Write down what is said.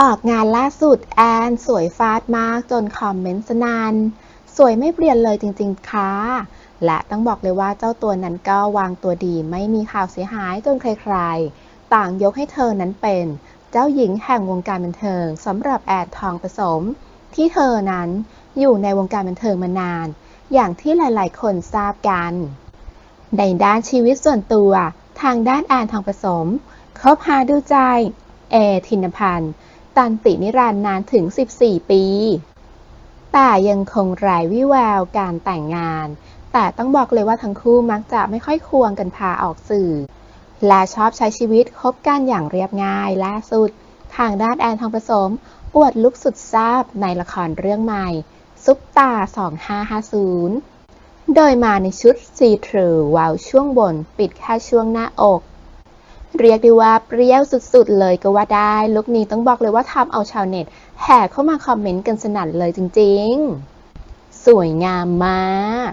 ออกงานล่าสุดแอนสวยฟาดมากจนคอมเมนต์สนานสวยไม่เปลี่ยนเลยจริงๆค่ะ และต้องบอกเลยว่าเจ้าตัวนั้นก็วางตัวดีไม่มีข่าวเสียหายจนใครๆ ต่างยกให้เธอนั้นเป็น เจ้าหญิงแห่งวงการบันเทิงสำหรับแอนทองผสม ที่เธอนั้นอยู่ในวงการบันเทิงมานาน อย่างที่หลายๆ คนทราบกัน ในด้านชีวิตส่วนตัว ทางด้านแอนทองผสมคบหาดูใจ เอ ธินพันธ์ ตันตินิรันดร์นานถึง 14 ปี แต่ยังคงไร้วิแววการแต่งงาน แต่ต้องบอกเลยว่าทั้งคู่มักจะไม่ค่อยควงกันพาออกสื่อ และชอบใช้ชีวิตคบกันอย่างเรียบง่ายล่าสุด ทางด้านแอนทองผสม อวดลุคสุดแซ่บในละครเรื่องใหม่ ซุปตา 2550 โดยมาในชุดซีทรูวาวช่วงบนปิดแค่ช่วงหน้าอก เรียกได้ว่าเปรี้ยวสุดๆ เลยก็ว่าได้ลุคนี้ต้องบอกเลยว่าทำเอาชาวเน็ต แห่เข้ามาคอมเมนต์กันสนั่นเลยจริงๆ สวยงามมาก